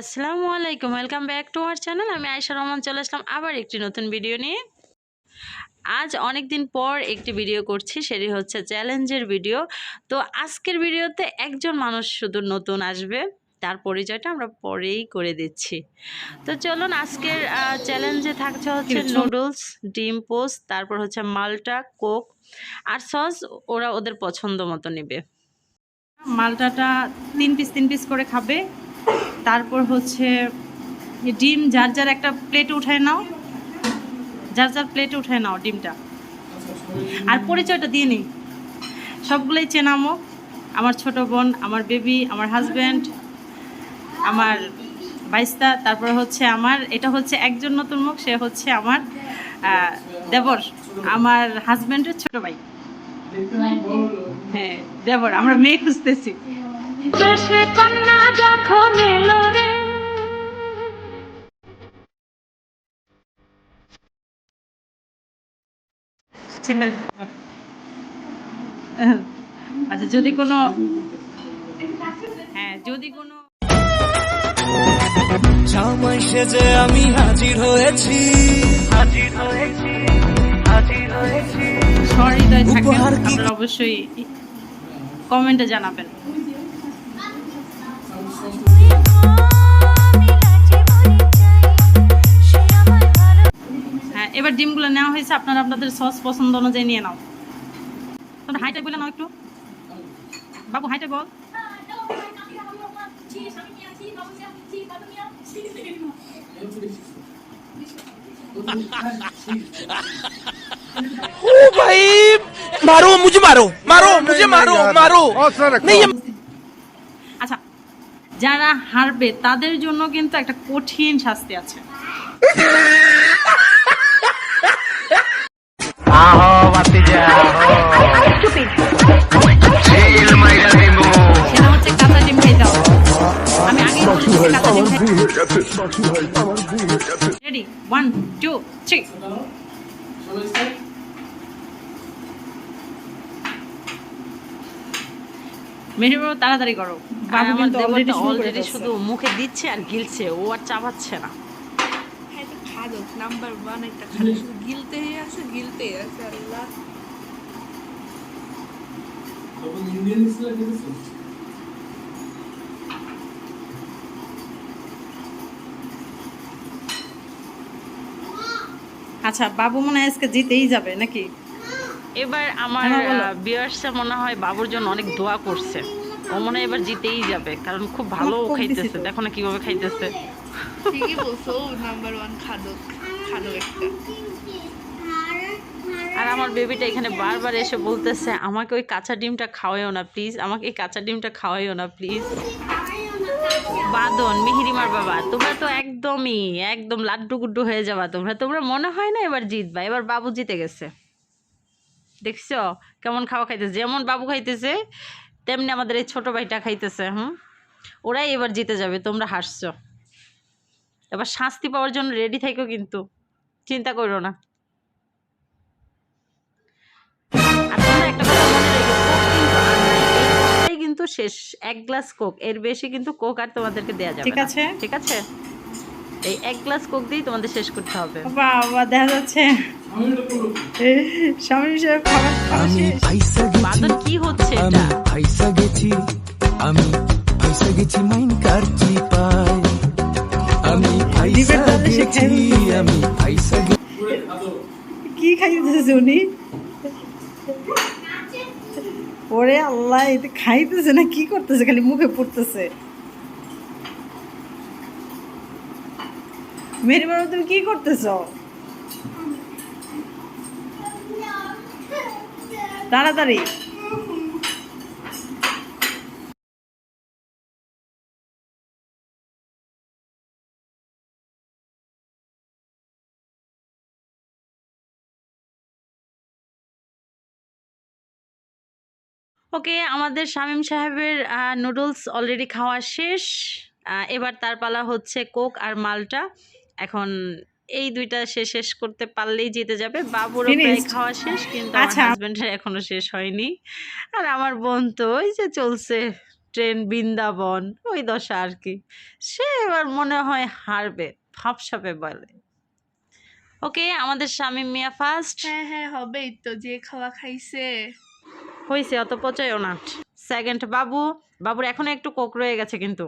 আসসালামু আলাইকুম। Welcome back to our channel আমি আয়সা রহমান চলে আসলাম আবার একটি নতুন ভিডিও নিয়ে। আজ অনেক দিন পর একটি ভিডিও করছি সেটি হচ্ছে চ্যালেঞ্জের ভিডিও তো আজকের ভিডিওতে একজন মানুষ শুধু নতুন আসবে তার পরিচয়টা আমরা পরেই করে দিচ্ছি। তো চলুন আজকের চ্যালেঞ্জে থাকছে হচ্ছে নুডলস ডিম পোস্ট তারপর হচ্ছে মালটা কোক আর সস ওরা ওদের পছন্দ মতো নেবে। মালটাটা তিন পিস তিন পিস করে খাবে। তারপর হচ্ছে ডিম যার যার একটা প্লেট উঠায় নাও। যার যার প্লেটে উঠায় নাও ডিমটা। আর পরিচয়টা দিয়ে নিই। সবগুলোই চেনামো। আমার ছোট বোন, আমার বেবি আমার হাজব্যান্ড আমার বাইস্তা, তারপর হচ্ছে আমার, এটা হচ্ছে একজন নতুন মুখ, সে হচ্ছে আমার দেবর, আমার হাজব্যান্ডের ছোট ভাই। হ্যাঁ দেবর, আমরা মেয়ে খুঁজতেছি। আচ্ছা যদি কোনো হ্যাঁ যদি কোনো জামাই সেজে আমি হাজির হয়েছি। হাজির হয়েছি হাজির হয়েছি। সহৃদয় থাকেন উপহার আপনারা অবশ্যই কমেন্টে জানাবেন। হ্যাঁ এবার ডিমগুলো নেওয়া হয়েছে আপনারা আপনাদের সস পছন্দ অনুযায়ী নিয়ে নাও তোমরা হাইটা বলে নাও একটু বাবু হাইটা বল ओ भाई मारो मुझे मारो मारो मुझे मारो मारो नहीं ये আচ্ছা যারা হারবে তাদের জন্য কিন্তু একটা কঠিন শাস্তি আছে। সেটা হচ্ছে কাঁচা ডিম খেতে হবে। আমি আগেই কাঁচা ডিম ready one two three Meher বাবু তাড়াতাড়ি করো। বাবু কিন্তু অলরেডি শুধু মুখে দিচ্ছে আর গিলছে ও আর চাবাচ্ছে না। হ্যাঁ খাদক নাম্বার ওয়ান একটা খাদক। শুধু গিলতেই আছে গিলতেই আছে আল্লাহ। আচ্ছা বাবু মনে হয় আজকে জিতেই যাবে নাকি? এবার আমার হ্যাঁ। বিয়ার্সটা মনে হয় বাবুর জন্য অনেক দোয়া করছে। ও মনে হয় এবার জিতেই যাবে কারণ খুব ভালো খাইতেছে। দেখো না কীভাবে খাইতেছে। ঠিকই বলছো নাম্বার ওয়ান খাদক খাদক একটা। আর আমার বেবিটা এখানে বারবার এসে বলতেছে আমাকে ওই কাঁচা ডিমটা খাওয়াইও না প্লিজ আমাকে এই কাঁচা ডিমটা খাওয়াইও না প্লিজ বাদন মিহিরিমার বাবা তোমরা তো একদমই একদম লাড্ডু গুড্ডু হয়ে যাবা তোমরা। তোমরা মনে হয় না এবার জিতবা এবার বাবু জিতে গেছে। দেখছ? কেমন খাওয়া খাইতেছে? যেমন বাবু খাইতেছে তেমনি আমাদের এই ছোট ভাইটা খাইতেছে হুম? ওরাই এবার জিতে যাবে তোমরা হাসছো এবার শাস্তি পাওয়ার জন্য রেডি থাকো কিন্তু চিন্তা করো না। কিন্তু শেষ এক গ্লাস কোক এর বেশি কিন্তু কোক আর তোমাদেরকে দেয়া যাবে ঠিক আছে। ঠিক আছে? এই এক গ্লাস কোক দিয়েই তোমাদের শেষ করতে হবে। বাবা দেখা যাচ্ছে। স্বামী কি হচ্ছে এটা? গেছি। আমি ফাইসা গেছি মাইন কারচি পাই আমি ফাইসা গেছি আমি ফাইসা গেছি কি খাইতেছে উনি? ওরে আল্লাহ এতে খাইতেছে না কি করতেছে? খালি মুখে পড়তেছে। মেরি বাবা তুমি কি করতেছ? তাড়াতাড়ি। ওকে আমাদের শামীম সাহেবের নুডলস অলরেডি খাওয়া শেষ। এবার তার পালা হচ্ছে কোক আর মালটা। এখন এই দুইটা সে শেষ করতে পারলেই জিতে যাবে। বাবুরও প্রায় খাওয়া শেষ কিন্তু আমার আচ্ছা। হাজবেন্ডের এখনও শেষ হয়নি। আর আমার বোন তো ওই যে চলছে ট্রেন বৃন্দাবন ওই দশা আর কি। সে এবার মনে হয় হারবে ভাবসাপে বলে। ওকে আমাদের স্বামী মিয়া ফার্স্ট হ্যাঁ হ্যাঁ হবেই তো যে খাওয়া খাইছে। হয়েছে অত পচায়ও না। সেকেন্ড বাবু, বাবুর এখনও একটু কোক রয়ে গেছে কিন্তু।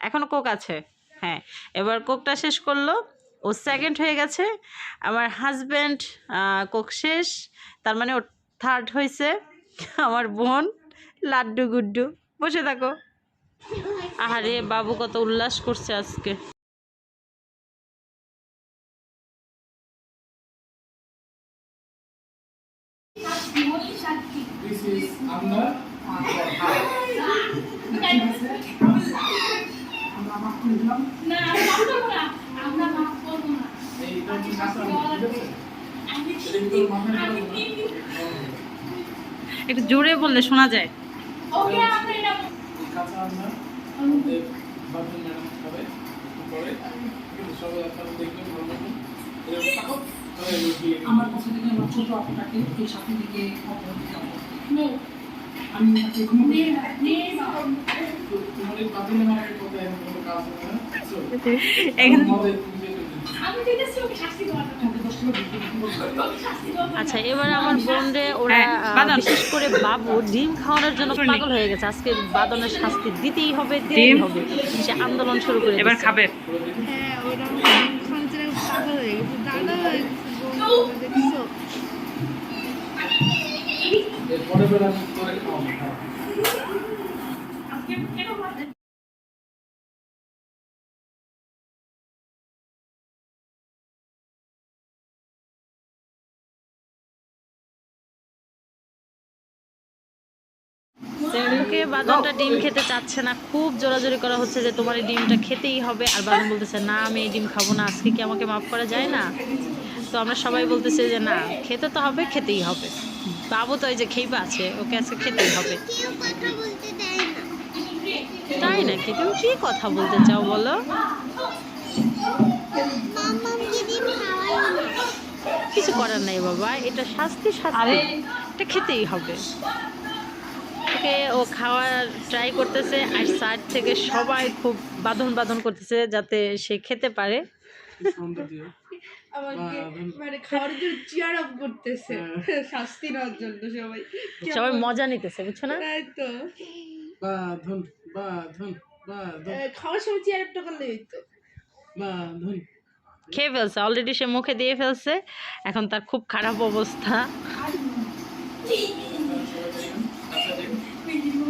এখনও কোক আছে হ্যাঁ। এবার কোকটা শেষ করল। ও সেকেন্ড হয়ে গেছে। আমার হাজব্যান্ড কোক শেষ। তার মানে ও থার্ড হয়েছে আমার বোন, লাড্ডু গুড্ডু। বসে থাকো। আহারে, বাবু কত উল্লাস করছে আজকে। This is আমরা মাফ করে দিলাম। একটু জোরে বললে শোনা যায়। এই কাঁচা আমটা আমাদের বাবুল ম্যাডাম খাবে পরে। সবাই আপনারা দেখবেন ভালো মতন এরকম আমার কাছে থেকে আমার ছোট আপনাকে এই সাথে থেকে আমি হবে। আচ্ছা এবার আমার বোন ওরা হ্যাঁ, বিশেষ করে বাবু ডিম খাওয়ানোর জন্য। পাগল হয়ে গেছে। আজকে বাদনের শাস্তি দিতেই হবে দিতেই হবে। সে আন্দোলন শুরু করে এবার খাবে। হ্যাঁ ওরা পাগল হয়ে গেছে। এরপরে বেলা ডিম খেতে চাচ্ছে না। খুব জোরাজোরি করা হচ্ছে যে তোমার এই ডিমটা খেতেই হবে। আর বাদন বলতেছে, না, আমি এই ডিম খাব না। আজকে কি আমাকে মাফ করা যায় না? তো আমরা সবাই বলতেছে যে না খেতে তো হবে খেতেই হবে। বাবু তো এই যে খেইবা আছে ওকে আজকে খেতেই হবে। তাই নাকি? তুমি কি কথা বলতে চাও বলো? কিছু করার নাই বাবা এটা শাস্তি শাস্তি। এটা খেতেই হবে। ওকে ও খাওয়ার ট্রাই করতেছে আর সাইড থেকে সবাই খুব বাঁধন বাঁধন করতেছে যাতে সে খেতে পারে। আমাকে মানে খাওয়ার জন্য চিয়ার আপ করতেছে। হ্যাঁ। শাস্তি নেওয়ার জন্য সবাই। সবাই মজা নিতেছে বুঝছ না? তাই তো। বাঁধন বাঁধন বাঁধন খাওয়ার সময় চিয়ার আপটা করলে হইতো। বাঁধন খেয়ে ফেলছে অলরেডি সে মুখে দিয়ে ফেলছে। এখন তার খুব খারাপ অবস্থা।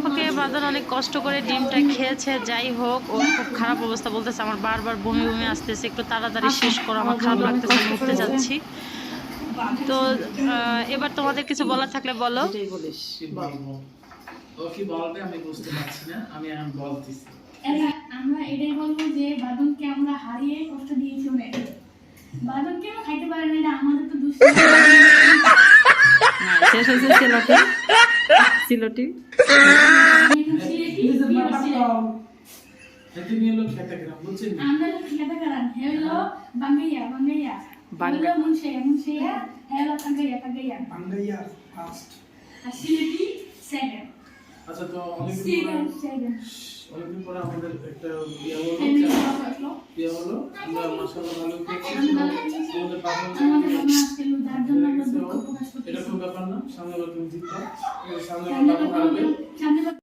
ওকে বাদন অনেক কষ্ট করে ডিমটা খেয়েছে যাই হোক ওর খুব খারাপ অবস্থা বলতেছে আমার বারবার বমি বমি আসতেছে একটু তাড়াতাড়ি শেষ করো আমার খারাপ লাগতেছে আমি উঠতে যাচ্ছি। তো এবার তোমাদের কিছু বলার থাকলে বলো। আমরা এটাই বলব যে বাদনকে আমরা হারিয়ে কষ্ট দিয়েছি অনেক বাদন কেন খাইতে পারে না এটা আমাদের তো দুষ্টি শেষ হয়েছে সিলটি বাঙ্গাইয়া ফার্স্ট আর সিলেটি সেকেন্ড আচ্ছা তো অনেকদিন পরে আমাদের একটা ইয়ে হলো। ইয়ে হলো আমরা মাসাল্লাহ ভালো আমাদের পাঠানো এটা কোনো ব্যাপার না? সামনে বার তুমি জিতবা সামনে বার সামনে সামনে